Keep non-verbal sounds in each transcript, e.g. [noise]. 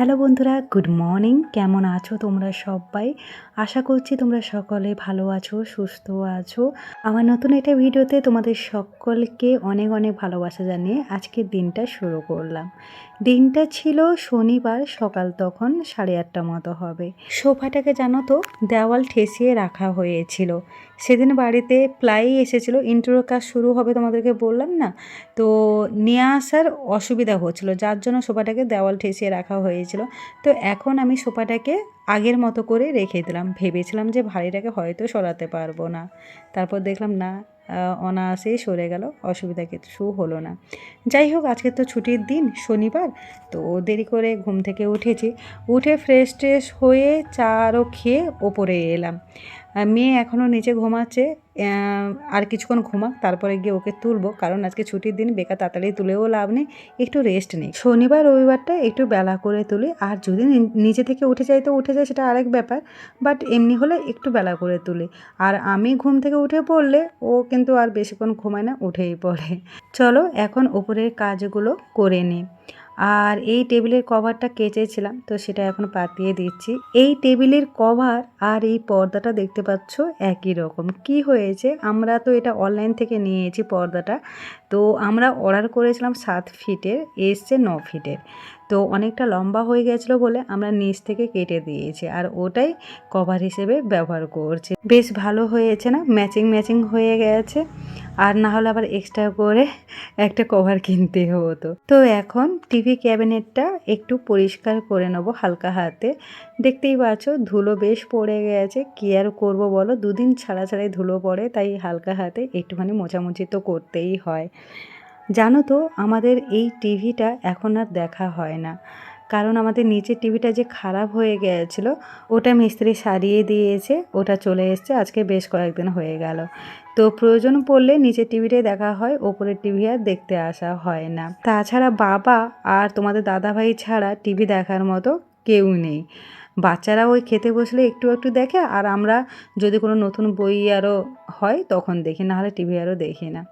Hello বন্ধুরা, good morning. কেমন আছো তোমরা সবাই? আশা করছি তোমরা সকলে ভালো আছো, সুস্থ আছো। আমার নতুন একটা ভিডিওতে তোমাদের সকলকে অনেক অনেক ভালোবাসা জানিয়ে আজকের দিনটা শুরু করলাম। দিনটা ছিল শনিবার, সকাল তখন সাড়ে আটটা মতো হবে। সোফাটাকে জানো তো, দেওয়াল ঠেসিয়ে রাখা হয়েছিল। সেদিন বাড়িতে প্লাই এসেছিল। ইন্টারভিউ কাজ শুরু হবে তোমাদেরকে বললাম না? তো নিয়ে আসার অসুবিধা হচ্ছিল, যার জন্য সোফাটাকে দেওয়াল ঠেসিয়ে রাখা হয়েছিল। তো এখন আমি সোফাটাকে আগের মতো করে রেখে দিলাম। ভেবেছিলাম যে ভারীটাকে হয়তো সরাতে পারব না। তারপর দেখলাম না অনায়াসেই সরে গেল, অসুবিধা কিছু হলো না। যাই হোক, আজকে তো ছুটির দিন, শনিবার, তো দেরি করে ঘুম থেকে উঠেছি। উঠে ফ্রেশ ট্রেশ হয়ে চা আরও খেয়ে ওপরে এলাম। মেয়ে এখনও নিচে ঘুমাচ্ছে আর কিছুক্ষণ ঘুমাক, তারপরে গিয়ে ওকে তুলবো, কারণ আজকে ছুটির দিন, বেকার তাড়াতাড়ি তুলেও লাভ নেই, একটু রেস্ট নেই। শনিবার, রবিবারটা একটু বেলা করে তুলি, আর যদি নিচে থেকে উঠে যাই তো উঠে যায় সেটা আরেক ব্যাপার বাট এমনি হলে একটু বেলা করে তুলি। আর আমি ঘুম থেকে উঠে পড়লে, ও কিন্তু আর বেশিক্ষণ ঘুমায় না, উঠেই পড়ে। চলো এখন উপরের কাজগুলো করে নিই। আর এই টেবিলের কভারটা কেচেছিলাম, তো সেটা এখন পাতিয়ে দিচ্ছি। এই টেবিলের কভার আর এই পর্দাটা দেখতে পাচ্ছ একই রকম। কি হয়েছে? আমরা তো এটা অনলাইন থেকে নিয়েছি পর্দাটা। তো আমরা অর্ডার করেছিলাম সাত ফিটের, এসছে ন ফিটের। তো অনেকটা লম্বা হয়ে গেছিল বলে আমরা নিচ থেকে কেটে দিয়েছি আর ওটাই কভার হিসেবে ব্যবহার করছি। বেশ ভালো হয়েছে না? ম্যাচিং ম্যাচিং হয়ে গেছে। আর না হলে আবার এক্সট্রা করে একটা কভার কিনতে হতো। তো এখন টিভি ক্যাবিনেটটা একটু পরিষ্কার করে নেব হালকা হাতে। দেখতেই পাচ্ছ, ধুলো বেশ পড়ে গেছে। কি আর করব বলো? দুদিন ছাড়া ছাড়াই ধুলো পড়ে, তাই হালকা হাতে একটুখানি মোছামুছি তো করতেই হয়। জানো তো, আমাদের এই টিভিটা এখন আর দেখা হয় না। কারণ আমাদের নিচের টিভিটা যে খারাপ হয়ে গিয়েছিল, ওটা মিস্ত্রি সারিয়ে দিয়েছে, ওটা চলে এসছে, আজকে বেশ কয়েকদিন হয়ে গেল। তো প্রয়োজন পড়লে নিচের টিভিটাই দেখা হয়, ওপরের টিভি আর দেখতে আসা হয় না। তাছাড়া বাবা আর তোমাদের দাদাভাই ছাড়া টিভি দেখার মতো কেউ নেই। বাচ্চারা ওই খেতে বসলে একটু একটু দেখে, আর আমরা যদি কোনো নতুন বই আরও হয়, তখন দেখি না হলে টিভি আরও দেখি না।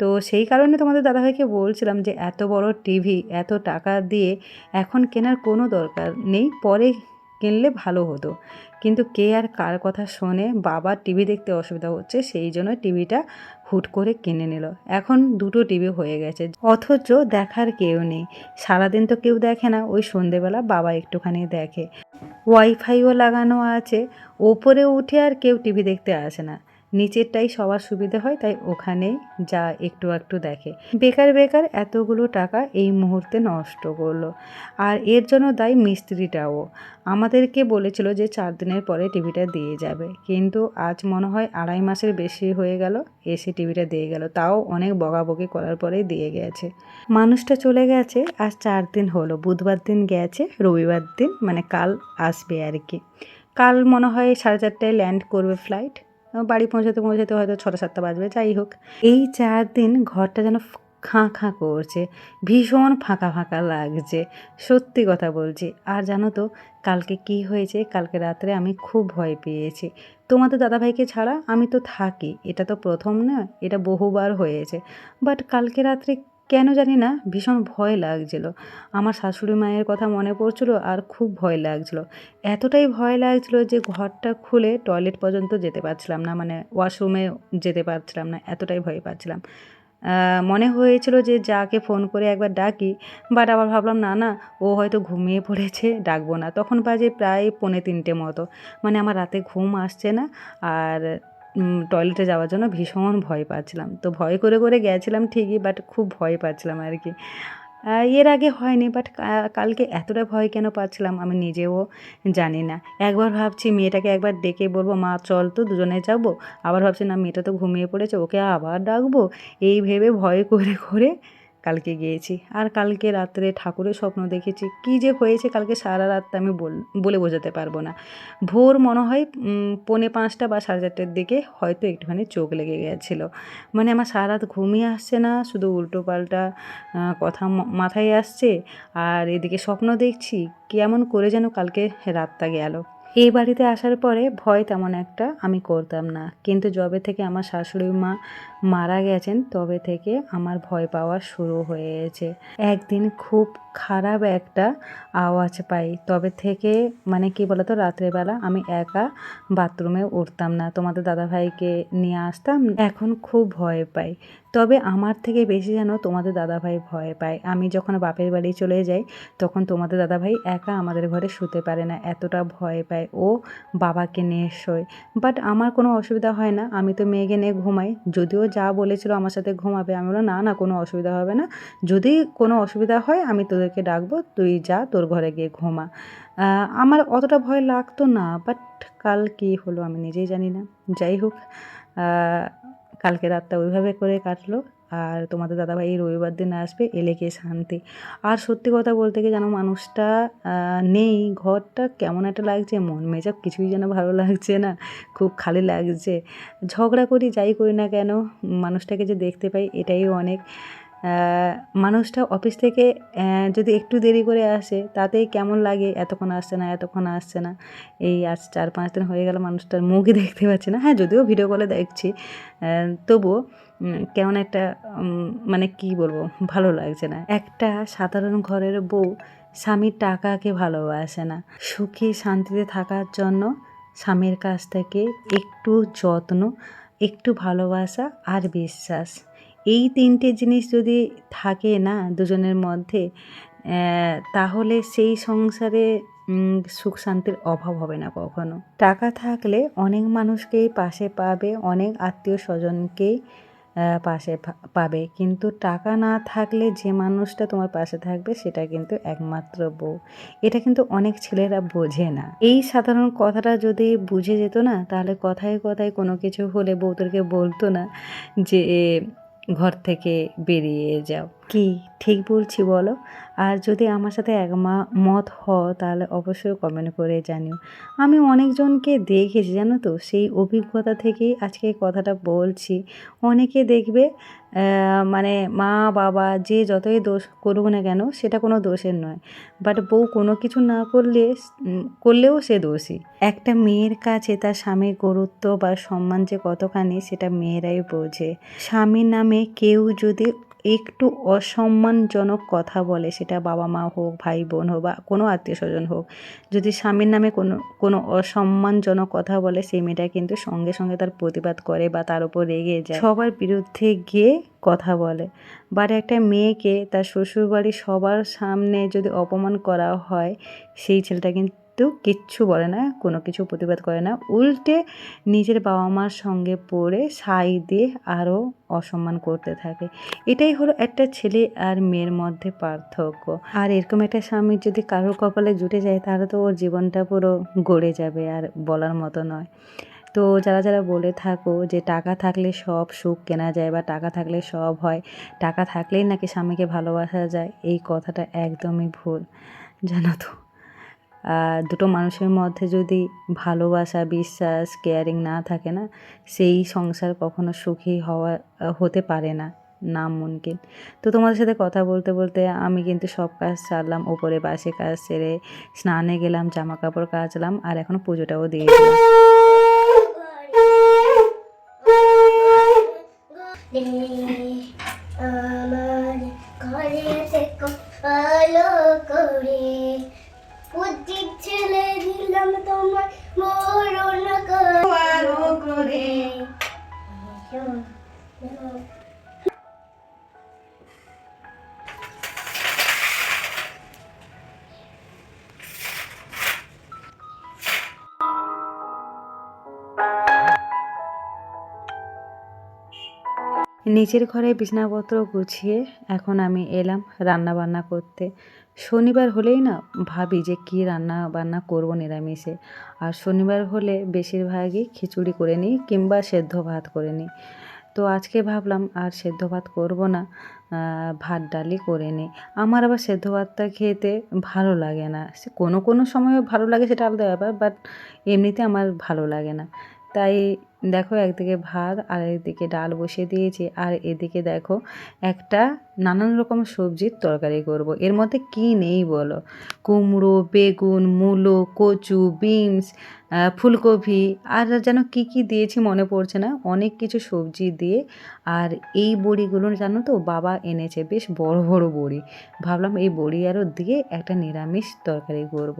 তো সেই কারণে তোমাদের দাদাভাইকে বলছিলাম যে, এত বড় টিভি, এত টাকা দিয়ে এখন কেনার কোনো দরকার নেই, পরে কিনলে ভালো হতো। কিন্তু কে আর কার কথা শোনে বাবার টিভি দেখতে অসুবিধা হচ্ছে, সেই জন্য টিভিটা হুট করে কিনে নিল। এখন দুটো টিভি হয়ে গেছে, অথচ দেখার কেউ নেই। সারাদিন তো কেউ দেখে না, ওই সন্ধেবেলা বাবা একটুখানি দেখে। ওয়াইফাইও লাগানো আছে, ওপরে উঠে আর কেউ টিভি দেখতে আসে না। নিচেরটাই সবার সুবিধে হয়, তাই ওখানেই যা একটু একটু দেখে। বেকার বেকার এতগুলো টাকা এই মুহূর্তে নষ্ট করল। আর এর জন্য দায়ী মিস্ত্রিটাও। আমাদেরকে বলেছিল যে চার দিনের পরে টিভিটা দিয়ে যাবে। কিন্তু আজ মনে হয় আড়াই মাসের বেশি হয়ে গেল, এসে টিভিটা দিয়ে গেল। তাও অনেক বকাবকি করার পরেই দিয়ে গেছে। মানুষটা চলে গেছে আজ চার দিন হলো। বুধবার দিন গেছে, রবিবার দিন মানে কাল আসবে আর কি। কাল মনে হয় সাড়ে চারটায় ল্যান্ড করবে ফ্লাইট। বাড়ি পৌঁছাতে পৌঁছাতে হয়তো ছটা সাতটা বাজবে, যাই হোক। এই চার দিন ঘরটা যেন খাঁ খাঁ করছে, ভীষণ ফাঁকা ফাঁকা লাগছে, সত্যি কথা বলছি। আর জানো তো, কালকে কি হয়েছে? কালকে রাত্রে আমি খুব ভয় পেয়েছি। তোমাদের দাদাভাইকে ছাড়া আমি তো থাকি, এটা তো প্রথম না এটা বহুবার হয়েছে। বাট কালকে রাত্রে কেন জানি না, ভীষণ ভয় লাগছিল। আমার শাশুড়ি মায়ের কথা মনে পড়ছিল আর খুব ভয় লাগছিল। এতটাই ভয় লাগছিল যে ঘরটা খুলে টয়লেট পর্যন্ত যেতে পারছিলাম না মানে ওয়াশরুমে যেতে পারছিলাম না, এতটাই ভয় পাচ্ছিলাম। মনে হয়েছিল যে যাকে ফোন করে একবার ডাকি বাট আবার ভাবলাম, না না, ও হয়তো ঘুমিয়ে পড়েছে, ডাকবো না। তখন বাজে প্রায় পৌনে তিনটে মতো। মানে আমার রাতে ঘুম আসছে না, আর টয়লেটে যাওয়ার জন্য ভীষণ ভয় পাচ্ছিলাম। তো ভয় করে করে গেছিলাম ঠিকই বাট খুব ভয় পাচ্ছিলাম আর কি। এর আগে হয়নি বাট কালকে এতটা ভয় কেন পাচ্ছিলাম আমি নিজেও জানি না। একবার ভাবছি মেয়েটাকে একবার ডেকে বলব, মা, চল তো, দুজনে যাব। আবার ভাবছি, না, মেয়েটা তো ঘুমিয়ে পড়েছে, ওকে আবার ডাকবো? এই ভেবে ভয় করে করে কালকে গিয়েছি। আর কালকে রাত্রে ঠাকুরের স্বপ্ন দেখেছি। কি যে হয়েছে কালকে সারা রাত আমি বল- বোঝাতে পারব না। ভোর মনে হয় পৌনে পাঁচটা বা সাড়ে চারটের দিকে হয়তো একটুখানি চোখ লেগে গেছিল। মানে আমার সারা রাত ঘুমিয়ে আসছে না, শুধু উল্টো পাল্টা কথা মাথায় আসছে। আর এদিকে স্বপ্ন দেখছি, কেমন করে যেন কালকে রাতটা গেল। এই বাড়িতে আসার পরে ভয় তেমন একটা আমি করতাম না। কিন্তু জবে থেকে আমার শাশুড়ি মা মারা গেছেন, তবে থেকে আমার ভয় পাওয়া শুরু হয়েছে। একদিন খুব খারাপ একটা আওয়াজ পাই, তবে থেকে মানে কি বলতো, রাত্রেবেলা আমি একা বাথরুমে উঠতাম না। তোমাদের দাদাভাইকে নিয়ে আসতাম, এখন খুব ভয় পাই। তবে আমার থেকে বেশি যেন তোমাদের দাদাভাই ভয় পায়। আমি যখন বাপের বাড়ি চলে যাই, তখন তোমাদের দাদাভাই একা আমাদের ঘরে শুতে পারে না, এতটা ভয় পায়। ও বাবাকে নিয়ে শোয় বাট আমার কোনো অসুবিধা হয় না, আমি তো মেয়েকে নিয়ে ঘুমাই, যদিও যা বলেছিল আমার সাথে ঘুমাবে। আমি বললাম, না না, কোনো অসুবিধা হবে না। যদি কোনো অসুবিধা হয়, আমি তোদেরকে ডাকবো। তুই যা, তোর ঘরে গিয়ে ঘুমা। আমার অতটা ভয় লাগতো না বাট কাল কী হলো আমি নিজেই জানি না। যাই হোক কালকে রাতটা ওইভাবে করে কাটলো। আর তোমাদের দাদাভাই এই রবিবার দিন আসবে, এলে কে শান্তি। আর সত্যি কথা বলতে গিয়ে যেন মানুষটা নেই, ঘরটা কেমন একটা লাগছে, মন মেজাব কিছুই যেন ভালো লাগছে না, খুব খালি লাগছে। ঝগড়া করি, যাই করি না কেন, মানুষটাকে যে দেখতে পাই, এটাই অনেক। মানুষটা অফিস থেকে যদি একটু দেরি করে আসে, তাতেই কেমন লাগে, এতক্ষণ আসছে না, এতক্ষণ আসছে না? এই আজ চার পাঁচ দিন হয়ে গেল মানুষটার মুখই দেখতে পাচ্ছি না। হ্যাঁ যদিও ভিডিও কলে দেখছি তবুও কেমন একটা মানে কি বলব, ভালো লাগছে না। একটা সাধারণ ঘরের বউ স্বামীর টাকাকে ভালোবাসে না। সুখী, শান্তিতে থাকার জন্য স্বামীর কাছ থেকে একটু যত্ন, একটু ভালোবাসা আর বিশ্বাস। এই তিনটে জিনিস যদি থাকে না দুজনের মধ্যে তাহলে সেই সংসারে সুখ শান্তির অভাব হবে না কখনো। টাকা থাকলে অনেক মানুষকেই পাশে পাবে, অনেক আত্মীয় স্বজনকেই পাশে পাবে। কিন্তু টাকা না থাকলে যে মানুষটা তোমার পাশে থাকবে সেটা কিন্তু একমাত্র বউ। এটা কিন্তু অনেক ছেলেরা বোঝে না। এই সাধারণ কথাটা যদি বুঝে যেত না, তাহলে কথায় কথায় কোনো কিছু হলে বউদেরকে বলতো না যে ঘর থেকে বেরিয়ে যাও। কি? ঠিক বলছি বলো। আর যদি আমার সাথে এক মা মত হও, তাহলে অবশ্যই কমেন্ট করে জানিও। আমি অনেকজনকে দেখেছি, জানো তো? সেই অভিজ্ঞতা থেকেই আজকে কথাটা বলছি। অনেকে দেখবে মানে মা, বাবা যে যতই দোষ করুক না কেন, সেটা কোনো দোষের নয়। বাট বউ কোনো কিছু না করলে করলেও সে দোষী। একটা মেয়ের কাছে তার স্বামীর গুরুত্ব বা সম্মান যে কতখানি, সেটা মেয়েরাই বোঝে। স্বামীর নামে কেউ যদি একটু অসম্মানজনক কথা বলে, সেটা বাবা মা হোক, ভাই বোন হোক বা কোনো আত্মীয় স্বজন হোক, যদি স্বামীর নামে কোনো কোনো অসম্মানজনক কথা বলে, সেই মেয়েটা কিন্তু সঙ্গে সঙ্গে তার প্রতিবাদ করে বা তার উপর রেগে যায়। সবার বিরুদ্ধে গিয়ে কথা বলে। বাট একটা মেয়েকে তার শ্বশুরবাড়ির সবার সামনে যদি অপমান করা হয়, সেই ছেলেটা কিন্তু কিচ্ছু বলে না, কোনো কিছু প্রতিবাদ করে না। উল্টে নিজের বাবা মার সঙ্গে পড়ে সাই দিয়ে আরও অসম্মান করতে থাকে। এটাই হলো একটা ছেলে আর মেয়ের মধ্যে পার্থক্য। আর এরকম একটা স্বামী যদি কারোর কপালে জুটে যায়, তাহলে তো ওর জীবনটা পুরো গড়ে যাবে আর বলার মতো নয়। তো যারা যারা বলে থাকো যে টাকা থাকলে সব সুখ কেনা যায় বা টাকা থাকলে সব হয়, টাকা থাকলেই নাকি স্বামীকে ভালোবাসা যায়, এই কথাটা একদমই ভুল, জানো তো। দুটো মানুষের মধ্যে যদি ভালোবাসা, বিশ্বাস কেয়ারিং না থাকে না, সেই সংসার কখনো সুখী হওয়া, হতে পারে না নাম মুনকিন তো তোমাদের সাথে কথা বলতে বলতে আমি কিন্তু সব কাজ সারলাম, ওপরে বাসে কাজ সেরে স্নানে গেলাম জামা কাপড় কাচলাম, আর এখন পুজোটাও দিয়ে দিলাম। নিচের ঘরে বিছানাপত্র গুছিয়ে এখন আমি এলাম রান্না বান্না করতে। শনিবার হলেই না ভাবি যে কী রান্না বান্না করব নিরামিষে। আর শনিবার হলে বেশিরভাগই খিচুড়ি করে নিই কিংবা সেদ্ধ ভাত করে নিই। তো আজকে ভাবলাম আর সেদ্ধ ভাত করব না ভাত ডালি করে নিই। আমার আবার সেদ্ধ ভাতটা খেতে ভালো লাগে না। সে কোনো কোনো সময় ভালো লাগে সেটা আলাদা ব্যাপার বাট এমনিতে আমার ভালো লাগে না। তাই দেখো একদিকে ভাত আর একদিকে ডাল বসিয়ে দিয়েছি। আর এদিকে দেখো একটা নানান রকম সবজির তরকারি করব। এর মধ্যে কি নেই বলো? কুমড়ো, বেগুন, মূলো, কচু, বিনস ফুলকপি আর যেন কি কি দিয়েছি মনে পড়ছে না। অনেক কিছু সবজি দিয়ে আর এই বড়িগুলো জানো তো বাবা এনেছে, বেশ বড় বড় বড়ি। ভাবলাম এই বড়ি আরও দিয়ে একটা নিরামিষ তরকারি করব।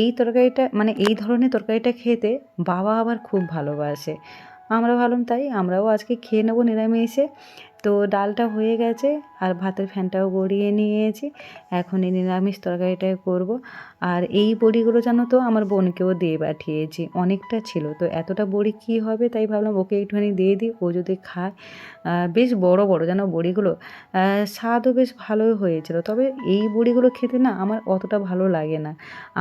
এই তরকারিটা মানে এই ধরনের তরকারিটা খেতে বাবা আবার খুব ভালোবাসে। আমরা ভাবলাম তাই আমরাও আজকে খেয়ে নেব নিরামিষে। তো ডালটা হয়ে গেছে আর ভাতের ফ্যানটাও গড়িয়ে নিয়েছি। এখন এই নিরামিষ তরকারিটাই করব। আর এই বড়িগুলো জানো তো আমার বোনকেও দিয়ে পাঠিয়েছি, অনেকটা ছিল। তো এতটা বড়ি কী হবে তাই ভাবলাম ওকে একটুখানি দিয়ে দিই, ও যদি খায় বেশ বড় বড় যেন বড়িগুলো স্বাদও বেশ ভালোই হয়েছিল। তবে এই বড়িগুলো খেতে না আমার অতটা ভালো লাগে না।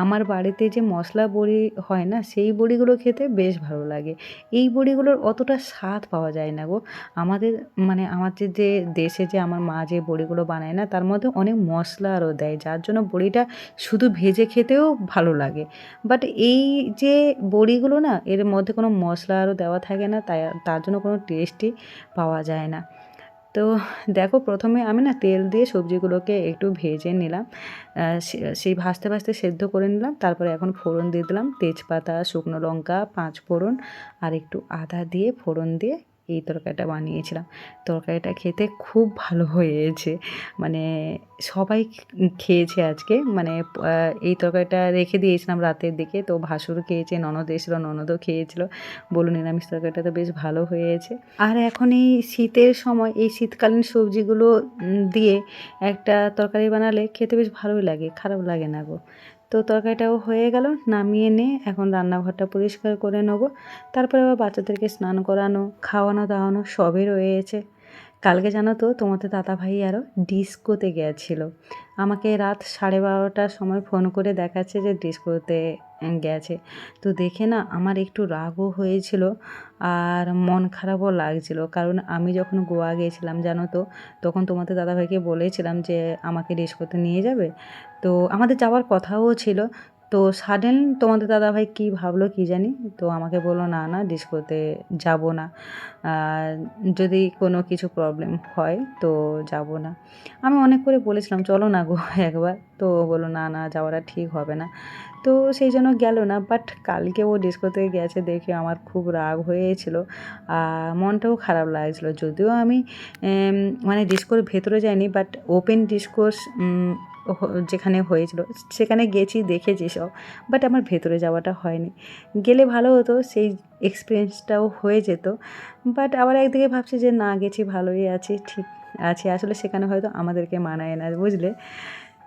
আমার বাড়িতে যে মশলা বড়ি হয় না সেই বড়িগুলো খেতে বেশ ভালো লাগে। এই বড়িগুলোর অতটা স্বাদ পাওয়া যায় না গো। আমাদের মানে আমাদের যে, দেশে যে আমার মা যে বড়িগুলো বানায় না, তার মধ্যে অনেক মশলা আরও দেয়, যার জন্য বড়িটা শুধু ভেজে খেতেও ভালো লাগে। বাট এই যে বড়িগুলো না, এর মধ্যে কোনো মশলা আরও দেওয়া থাকে না, তাই, তার জন্য কোনো টেস্টই পাওয়া যায় না। তো দেখো, প্রথমে আমি না তেল দিয়ে সবজিগুলোকে একটু ভেজে নিলাম। সেই ভাজতে ভাজতে সেদ্ধ করে নিলাম, তারপরে এখন ফোড়ন দিয়ে দিলাম। তেজপাতা, শুকনো লঙ্কা, পাঁচ ফোড়ন, আর একটু আদা দিয়ে ফোড়ন দিয়ে এই তরকারিটা বানিয়েছিলাম। তরকারিটা খেতে খুব ভালো হয়েছে। মানে সবাই খেয়েছে আজকে। মানে এই তরকারিটা রেখে দিয়েছিলাম রাতের দিকে। তো ভাসুর খেয়েছে, ননদ এসেছিল, ননদও খেয়েছিল। বলুন নিরামিষ তরকারিটা তো বেশ ভালো হয়েছে। আর এখন এই শীতের সময়, এই শীতকালীন সবজিগুলো দিয়ে একটা তরকারি বানালে খেতে বেশ ভালোই লাগে, খারাপ লাগে না গো। তো তরকারিটাও হয়ে গেল, নামিয়ে নিয়ে এখন রান্নাঘরটা পরিষ্কার করে নেব। তারপরে আবার বাচ্চাদেরকে স্নান করানো, খাওয়ানো, দাওয়ানো সবই রয়েছে। কালকে জানো তো তোমাদের দাদা ভাই আরও ডিস্কোতে গেছিল। আমাকে রাত সাড়ে বারোটার সময় ফোন করে দেখাচ্ছে যে ডিস্কোতে গেছে। তো দেখে না আমার একটু রাগও হয়েছিল আর মন খারাপও লাগছিল। কারণ আমি যখন গোয়া গিয়েছিলাম জানো তো, তখন তোমাদের দাদাভাইকে বলেছিলাম যে আমাকে ডিস্কোতে নিয়ে যাবে। তো আমাদের যাওয়ার কথাও ছিল। তো সাডেন তোমাদের দাদাভাই কী ভাবলো কী জানি? তো আমাকে বলল, না না ডিস্কোতে যাব না। যদি কোনো কিছু প্রবলেম হয়, তো যাব না। আমি অনেক করে বলেছিলাম, চলো না গো [laughs] একবার। তো বলল, না না, যাওয়াটা ঠিক হবে না। তো সেই জন্য গেল না বাট কালকে ও ডিস্কোতে গেছে দেখে আমার খুব রাগ হয়েছিল। মনটাও খারাপ লাগছিল। যদিও আমি মানে ডিস্কোর ভেতরে যাইনি বাট ওপেন ডিসকোর্স যেখানে হয়েছিল, সেখানে গেছি, দেখেছি সব বাট আমার ভেতরে যাওয়াটা হয়নি। গেলে ভালো হতো, সেই এক্সপিরিয়েন্সটাও হয়ে যেত বাট আবার একদিকে ভাবছি যে, না, গেছি, ভালোই আছি, ঠিক আছে। আসলে সেখানে হয়তো আমাদেরকে মানায় না, বুঝলে?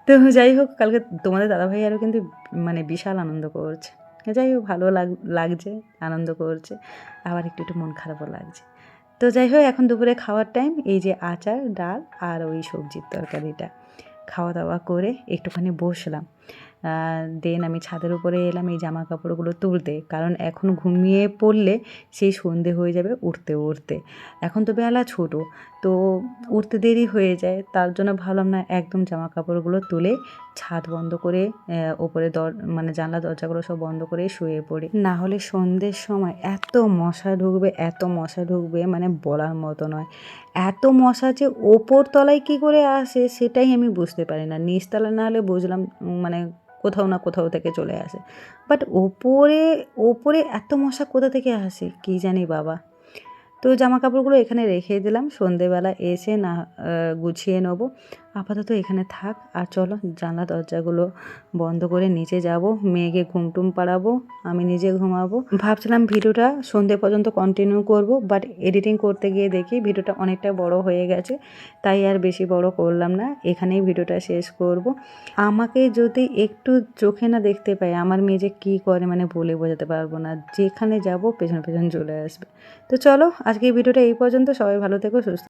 তো যাই হোক, কালকে তোমাদের দাদাভাই আরও কিন্তু মানে বিশাল আনন্দ করছে। যাই হোক, ভালো লাগ, লাগছে, আনন্দ করছে, আবার একটু একটু মন খারাপও লাগছে। তো যাই হোক, এখন দুপুরে খাওয়ার টাইম এই যে আচার, ডাল আর ওই সবজির তরকারিটা। খাওয়া দাওয়া করে একটুখানি বসলাম। দেন আমি ছাদের উপরে এলাম, এই জামা কাপড়গুলো তুলতে। কারণ এখন ঘুমিয়ে পড়লে সেই সন্ধে হয়ে যাবে উঠতে উঠতে। এখন তো বেলা ছোট। তো উঠতে দেরি হয়ে যায়। তার জন্য ভাবলাম, না, একদম জামা কাপড়গুলো তুলে ছাদ বন্ধ করে ওপরে দর মানে জানলা, দরজাগুলো সব বন্ধ করে শুয়ে পড়ি। না হলে সন্ধ্যের সময় এত মশা ঢুকবে, এত মশা ঢুকবে মানে বলার মতো নয়। এত মশা যে ওপর তলায় কী করে আসে সেটাই আমি বুঝতে পারি না। নিচতলা না হলে বুঝলাম মানে কোথাও না কোথাও থেকে চলে আসে। বাট ওপরে ওপরে এত মশা কোথা থেকে আসে? কী জানি বাবা। তো জামা কাপড়গুলো এখানে রেখে দিলাম। সন্ধেবেলা এসে না গুছিয়ে নেব। আপাতত এখানে থাক, আর চলো জানলা দরজাগুলো বন্ধ করে নিচে যাব, মেয়েকে ঘুম টুম পাড়াবো, আমি নিজে ঘুমাবো। ভাবছিলাম ভিডিওটা সন্ধে পর্যন্ত কন্টিনিউ করব বাট এডিটিং করতে গিয়ে দেখি ভিডিওটা অনেকটা বড় হয়ে গেছে, তাই আর বেশি বড় করলাম না, এখানেই ভিডিওটা শেষ করব। আমাকে যদি একটু চোখে না দেখতে পাই আমার মেয়ে যে কী করে মানে বলে বোঝাতে পারব না, যেখানে যাব পেছন পেছন চলে আসবে। তো চলো আজকে এই ভিডিওটা এই পর্যন্ত, সবাই ভালো থেকো, সুস্থ